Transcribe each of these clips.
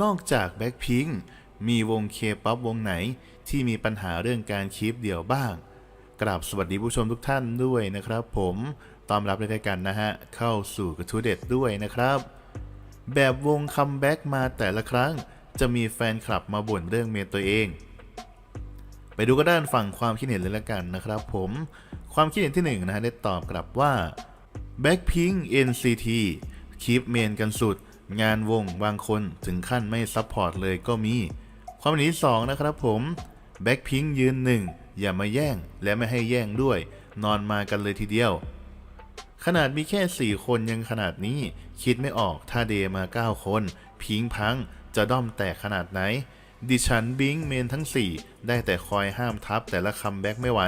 นอกจากแบ็คพิงมีวงเคป๊อปวงไหนที่มีปัญหาเรื่องการคีปเดี่ยวบ้าง กราบสวัสดีผู้ชมทุกท่านด้วยนะครับผมต้อนรับเลยกันนะฮะ เข้าสู่กระทู้เด็ดด้วยนะครับ แบบวงคัมแบ็กมาแต่ละครั้ง จะมีแฟนคลับมาบ่นเรื่องเมตัวเอง ไปดูก็ด้านฝั่งความคิดเห็นเลยละกันนะครับผมความคิดเห็นที่หนึ่งนะฮะได้ตอบกลับว่า Blackpink NCT คีปเมนกันสุด งานวงบางคนถึงขั้นไม่ซัพพอร์ตเลยก็มี ความเห็นที่สองนะครับผม Blackpink ยืนหนึ่งอย่ามาแย่งและไม่ให้แย่งด้วย นอนมากันเลยทีเดียว ขนาดมีแค่ 4 คนยังขนาดนี้ คิดไม่ออกถ้าเดมา 9 คน พิงพังจะด้อมแตกขนาดไหน ดิฉันบิงเมนทั้ง 4 ได้แต่คอยห้ามทับแต่ละคัมแบ็กไม่ไหว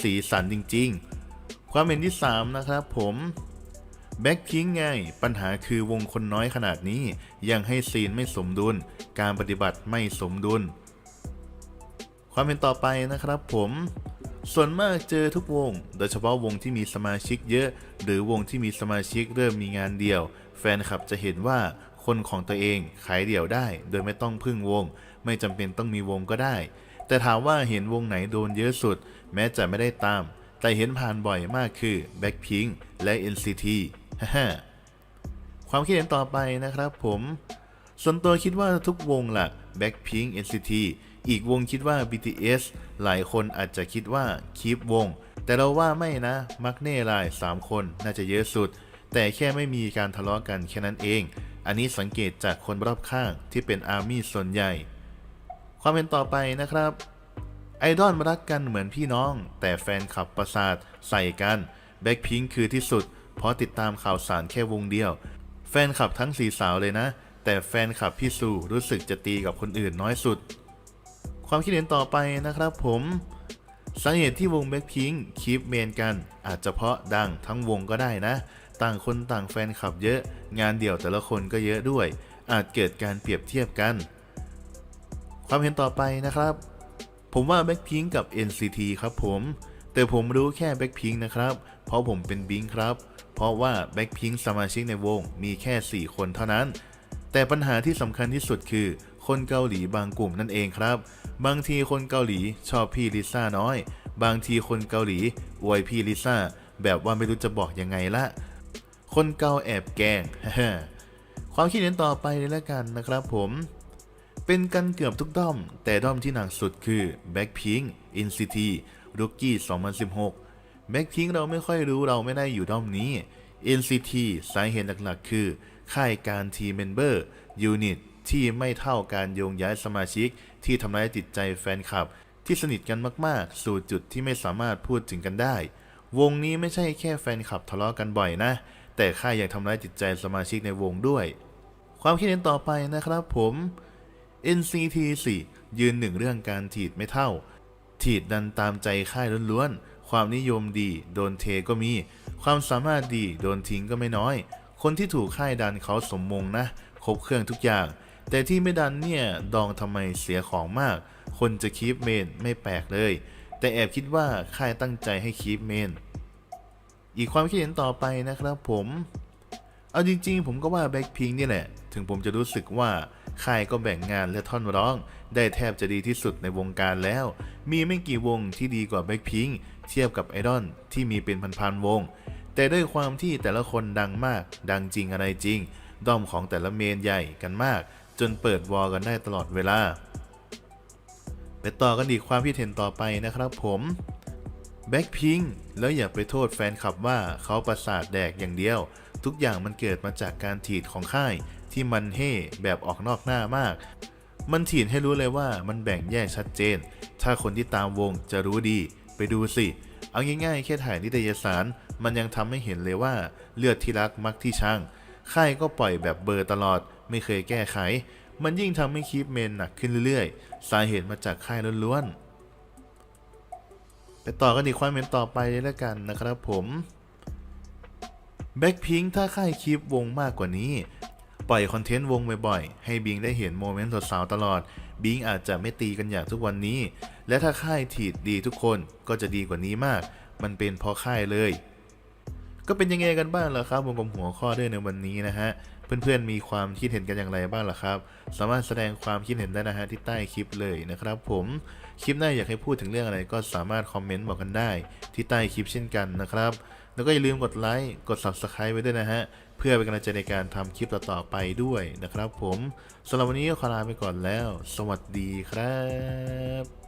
สีสันจริง ๆ ความเห็นที่ 3 นะครับผม แบ็คพิงไง ปัญหาคือวงคนน้อยขนาดนี้ ยังให้ซีนไม่สมดุล การปฏิบัติไม่สมดุล ความเห็นต่อไปนะครับผมส่วนมากเจอทุกวง โดยเฉพาะวงที่มีสมาชิกเยอะ หรือวงที่มีสมาชิกเริ่มมีงานเดี่ยว แฟนคลับจะเห็นว่าคนของตัวเองขายเดี่ยวได้ โดยไม่ต้องพึ่งวง ไม่จำเป็นต้องมีวงก็ได้ แต่ถามว่าเห็นวงไหนโดนเยอะสุด แม้จะไม่ได้ตาม แต่เห็นผ่านบ่อยมากคือ Blackpink และ NCT ฮ่าความคิดเห็นต่อไปนะครับผม ส่วนตัวคิดว่าทุกวงล่ะ Blackpink NCT อีกวงคิดว่า BTS หลายคนอาจจะคิดว่าคีปวง แต่เราว่าไม่นะ มักเน่ลน์3คนน่าจะเยอะสุด แต่แค่ไม่มีการทะเลาะกันแค่นั้นเอง อันนี้สังเกตจากคนรอบข้างที่เป็นอาร์มี่ส่วนใหญ่ ความเห็นต่อไปนะครับ ไอดอลรักกันเหมือนพี่น้อง แต่แฟนคลับประสาทใส่กันแบ็คพิงคือที่สุด เพราะติดตามข่าวสารแค่วงเดียว แฟนคลับทั้งสีสาวเลยนะ แต่แฟนคลับพี่ซูรู้สึกจะตีกับคนอื่นน้อยสุด ความคิดเห็นต่อไปนะครับผมสาเหตุที่วงแบ็คพิงคีปเมนกัน อาจจะเพราะดังทั้งวงก็ได้นะ ต่างคนต่างแฟนคลับเยอะ งานเดี่ยวแต่ละคนก็เยอะด้วย อาจเกิดการเปรียบเทียบกัน ความเห็นต่อไปนะครับ ผมว่า Blackpink กับ NCT ครับผม แต่ผมรู้แค่ Blackpink นะครับ เพราะผมเป็นบิงครับ เพราะว่า Blackpink สมาชิกในวงมีแค่ 4 คนเท่านั้น แต่ปัญหาที่สำคัญที่สุดคือ คนเกาหลีบางกลุ่มนั่นเองครับ บางทีคนเกาหลีชอบพี่ลิซ่าน้อย บางทีคนเกาหลีอวยพี่ลิซ่าแบบว่าไม่รู้จะบอกยังไงละคนเกาแอบแกล้งความคิดเห็นต่อไปเลยละกันนะครับผม เป็นกันเกือบทุกด้อม แต่ด้อมที่หนักสุดคือ Blackpink NCT Rookie 2016 Blackpink เราไม่ค่อยรู้เราไม่ได้อยู่ด้อมนี้ NCT สาเหตุหลักๆ คือ ค่ายการทีเมมเบอร์ยูนิตที่ไม่เท่าการโยงย้ายสมาชิก ที่ทำร้ายจิตใจแฟนคลับ ที่สนิทกันมากๆ สู่จุดที่ไม่สามารถพูดถึงกันได้ วงนี้ไม่ใช่แค่แฟนคลับทะเลาะกันบ่อยนะ แต่ค่ายยังทำร้ายจิตใจสมาชิกในวงด้วย ความคิดเห็นต่อไปนะครับผม NCT 4 ยืนหนึ่งเรื่องการถีดไม่เท่า ถีดดันตามใจค่ายล้วนๆ ความนิยมดี โดนเทก็มี ความสามารถดีโดนทิ้งก็ไม่น้อย คนที่ถูกค่ายดันเขาสมมงนะ ครบเครื่องทุกอย่าง แต่ที่ไม่ดันเนี่ย ดองทำไมเสียของมาก คนจะคีปเมนไม่แปลกเลย แต่แอบคิดว่าค่ายตั้งใจให้คีปเมน อีกความคิดเห็นต่อไปนะครับผม เอาจริงๆ ผมก็ว่าแบ็คพิงนี่แหละ ถึงผมจะรู้สึกว่าค่ายก็แบ่งงานและท่อนร้อง ได้แทบจะดีที่สุดในวงการแล้ว มีไม่กี่วงที่ดีกว่าแบ็คพิงเทียบกับไอดอลที่มีเป็นพันๆวง แต่ด้วยความที่แต่ละคนดังมาก ดังจริงอะไรจริง ด้อมของแต่ละเมนใหญ่กันมาก จนเปิดวอลกันได้ตลอดเวลา ไปต่อกันอีความคิดเห็นต่อไปนะครับผมแบ็คพิงแล้วอย่าไปโทษแฟนคลับว่าเขาประสาทแดกอย่างเดียว ทุกอย่างมันเกิดมาจากการถีดของค่าย ที่มันเฮ่แบบออกนอกหน้ามาก มันถีดให้รู้เลยว่ามันแบ่งแยกชัดเจน ถ้าคนที่ตามวงจะรู้ดี ไปดูสิ เอาง่ายๆ แค่ถ่ายนิตยสาร มันยังทำให้เห็นเลยว่าเลือดที่รักมักที่ชังค่ายก็ปล่อยแบบเบอร์ตลอด ไม่เคยแก้ไข มันยิ่งทำให้คีปเมนหนักขึ้นเรื่อยๆ สาเหตุมาจากค่ายล้วนๆไปต่อกันอีกความเห็นต่อไปเลยแล้วกันนะครับผม แบ็คพิงถ้าค่ายคลิปวงมากกว่านี้ ปล่อยคอนเทนต์วงบ่อยๆ ให้บิงได้เห็นโมเมนต์สาวๆตลอด บิงอาจจะไม่ตีกันอย่างทุกวันนี้ และถ้าค่ายถีดดีทุกคนก็จะดีกว่านี้มาก มันเป็นเพราะค่ายเลย ก็เป็นยังไงกันบ้างล่ะครับวงกลมหัวข้อเรื่องในวันนี้นะฮะ เพื่อนๆมีความคิดเห็นกันอย่างไรบ้างล่ะครับ สามารถแสดงความคิดเห็นได้นะฮะที่ใต้คลิปเลยนะครับผมคลิปหน้าอยากให้พูดถึงเรื่องอะไรก็สามารถคอมเมนต์บอกกันได้ ที่ใต้คลิปเช่นกันนะครับ แล้วก็อย่าลืมกดไลค์ กด subscribe ไว้ด้วยนะฮะ เพื่อเป็นกำลังใจในการทำคลิปต่อๆไปด้วยนะครับผมสำหรับวันนี้ก็ขอลาไปก่อนแล้ว สวัสดีครับ